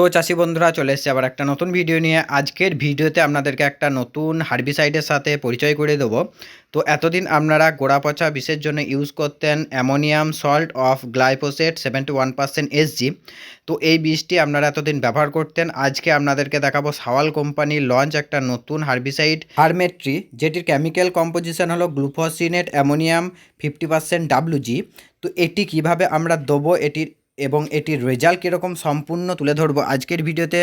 তো চাষি বন্ধুরা, চলে এসেছে আবার একটা নতুন ভিডিও নিয়ে। আজকের ভিডিওতে আপনাদেরকে একটা নতুন হার্বিসাইডের সাথে পরিচয় করে দেবো। তো এতদিন আপনারা গোড়া পচা বিষের জন্য ইউজ করতেন ammonium salt of glyphosate seventy one percent SG তো এই বিষটি আপনারা এতদিন ব্যবহার করতেন। আজকে আপনাদেরকে দেখাবো সাওয়াল কোম্পানির লঞ্চ একটা নতুন হার্বিসাইড হারমেট্রি যেটির কেমিক্যাল কম্পোজিশন হলো glufosinate ammonium fifty percent WG তো এটি কীভাবে আমরা দেবো, এটির এবং এটির রেজাল্ট কীরকম সম্পূর্ণ তুলে ধরব আজকের ভিডিওতে।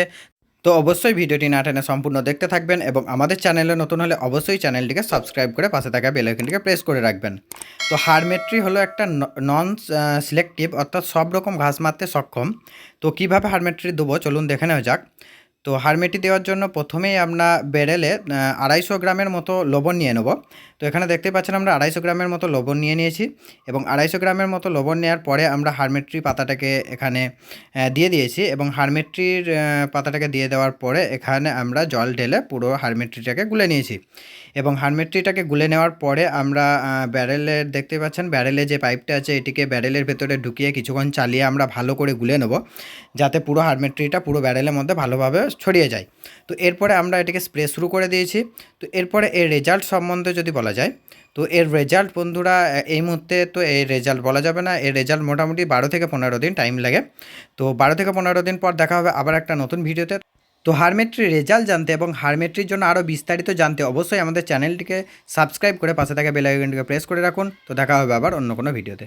তো অবশ্যই ভিডিওটি না টেনে সম্পূর্ণ দেখতে থাকবেন এবং আমাদের চ্যানেলে নতুন হলে অবশ্যই চ্যানেলটিকে সাবস্ক্রাইব করে পাশে থাকা বেলাইকনটিকে প্রেস করে রাখবেন। তো হারমেট্রি হলো একটা নন সিলেক্টিভ অর্থাৎ সব রকম ঘাস মারতে সক্ষম। তো কীভাবে হারমেট্রি দেবো চলুন দেখে নেওয়া যাক। তো হারমেটি দেওয়ার জন্য প্রথমেই আমরা বেড়েলে আড়াইশো গ্রামের মতো লবণ নিয়ে নেব। তো এখানে দেখতে পাচ্ছেন আমরা আড়াইশো গ্রামের মতো লবণ নিয়ে নিয়েছি এবং আড়াইশো গ্রামের মতো লবণ নেওয়ার পরে আমরা হারমেট্রি পাতাটাকে এখানে দিয়ে দিয়েছি এবং হারমেট্রির পাতাটাকে দিয়ে দেওয়ার পরে এখানে আমরা জল ঢেলে পুরো হারমেট্রিটাকে গুলে নিয়েছি এবং হারমেট্রিটাকে গুলে নেওয়ার পরে আমরা ব্যারেলের দেখতে পাচ্ছেন ব্যারেলে যে পাইপটা আছে এটিকে ব্যারেলের ভেতরে ঢুকিয়ে কিছুক্ষণ চালিয়ে আমরা ভালো করে গুলে নেব যাতে পুরো হারমেট্রিটা পুরো ব্যারেলের মধ্যে ভালোভাবে ছড়িয়ে যায়। তো এরপরে আমরা এটিকে স্প্রে শুরু করে দিয়েছি। তো এরপরে এর রেজাল্ট সম্বন্ধে যদি বলা যায়, তো এর রেজাল্ট বন্ধুরা এই মুহূর্তে তো এর রেজাল্ট বলা যাবে না। এর রেজাল্ট মোটামুটি বারো থেকে পনেরো দিন টাইম লাগে। তো বারো থেকে পনেরো দিন পর দেখা হবে আবার একটা নতুন ভিডিওতে। তো হারমেট্রির রেজাল্ট জানতে এবং হারমেট্রির জন্য আরও বিস্তারিত জানতে অবশ্যই আমাদের চ্যানেলটিকে সাবস্ক্রাইব করে পাশে থাকা বেল আইকনটিকে প্রেস করে রাখুন। তো দেখা হবে আবার অন্য কোনো ভিডিওতে।